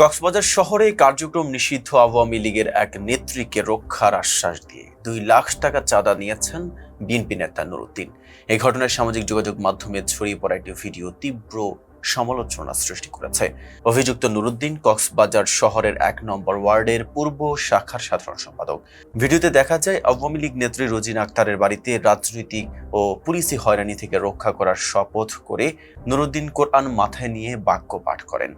কক্সবাজার শহরে কার্যক্রম নিষিদ্ধ আওয়ামী লীগের এক নেত্রীকে রক্ষার আশ্বাস দিয়ে দুই লাখ টাকা চাঁদা নিয়েছেন বিএনপি নেতা নুরুদ্দিন। এই ঘটনায় সামাজিক যোগাযোগ মাধ্যমে ছড়িয়ে পড়া একটি ভিডিও তীব্র সমালোচনা সৃষ্টি করেছে। অভিযুক্ত নুরুদ্দিন কক্সবাজার শহরের এক নম্বর ওয়ার্ডের পূর্ব শাখার সাধারণ সম্পাদক। ভিডিওতে দেখা যায় আওয়ামী লীগ নেত্রী রোজিনা আক্তারের বাড়িতে রাজনৈতিক ও পুলিশি হয়রানি থেকে রক্ষা করার শপথ করে নুরুদ্দিন কোরআন মাথায় নিয়ে বাক্য পাঠ করেন।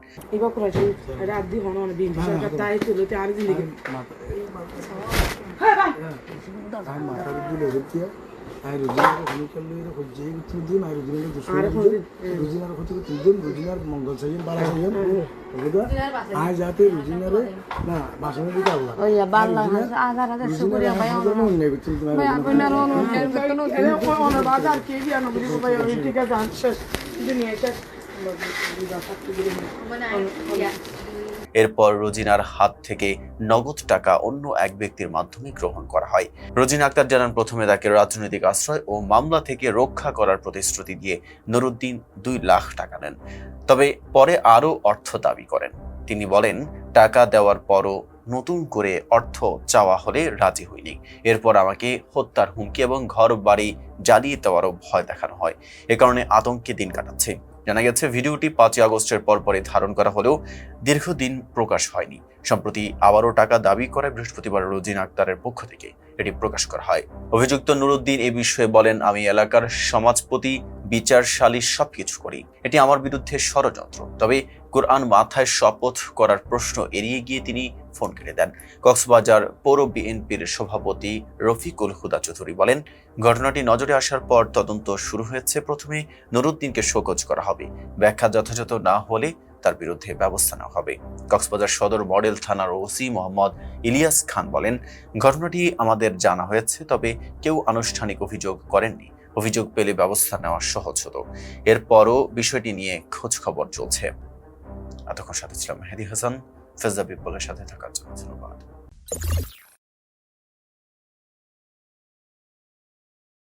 iba kura shi ada abdi hono on bi shi ka tai to lo te ar zindi ke আজ যাতে রুজিনারে না বাসনের দিকে আল্লাহ ওই বাল্লা আধার আধার শুকরিয়া ভাই ভাই আপনি আর অন্য এর বেতন ele ko on bazar ke bi ano bi ko ba yo ti ka এরপর রোজিনার হাত থেকে নগদ টাকা অন্য এক ব্যক্তির মাধ্যমে গ্রহণ করা হয়। রোজিনা আক্তার জানান, প্রথমে তাকে রাজনৈতিক আশ্রয় ও মামলা থেকে রক্ষা করার প্রতিশ্রুতি দিয়ে নুরুদ্দিন দুই লাখ টাকা নেন। তবে পরে আরও অর্থ দাবি করেন। তিনি বলেন, টাকা দেওয়ার পরও নতুন করে অর্থ চাওয়া হলে রাজি হইনি। এরপর আমাকে হত্যার হুমকি এবং ঘর বাড়ি জ্বালিয়ে দেওয়ারও ভয় দেখানো হয়। এ কারণে আতঙ্কে দিন কাটাচ্ছে। জানা গেছে, ভিডিওটি পাঁচই আগস্টের পরপরই ধারণ করা হলেও দীর্ঘদিন প্রকাশ হয়নি। সম্প্রতি আবারও টাকা দাবি করে বৃহস্পতিবার রোজিন আক্তারের পক্ষ থেকে এটি প্রকাশ করা হয়। অভিযুক্ত নুরুদ্দিন এ বিষয়ে বলেন, আমি এলাকার সমাজপতি বিচার, সালিশ সবকিছু করি। এটি আমার বিরুদ্ধে ষড়যন্ত্র। তবে কোরআন মাথায় শপথ করার প্রশ্ন এড়িয়ে গিয়ে তিনি ফোন কেটে দেন। কক্সবাজার পৌর বিএনপির সভাপতি রফিকুল হুদা চৌধুরী বলেন, ঘটনাটি নজরে আসার পর তদন্ত শুরু হয়েছে। প্রথমে নুরুদ্দিনকে শোকজ করা হবে। ব্যাখ্যা যথাযথ না হলে তার বিরুদ্ধে ব্যবস্থা নেওয়া হবে। কক্সবাজার সদর মডেল থানার ওসি মোহাম্মদ ইলিয়াস খান বলেন, ঘটনাটি আমাদের জানা হয়েছে, তবে কেউ আনুষ্ঠানিক অভিযোগ করেননি। অভিযোগ পেলে ব্যবস্থা নেওয়া সহজ হতো। এরপরও বিষয়টি নিয়ে খোঁজ খবর চলছে। এতক্ষণ সাথে ছিলাম মেহেদি হাসান, ফেজা বিপ্লবের সাথে থাকার জন্য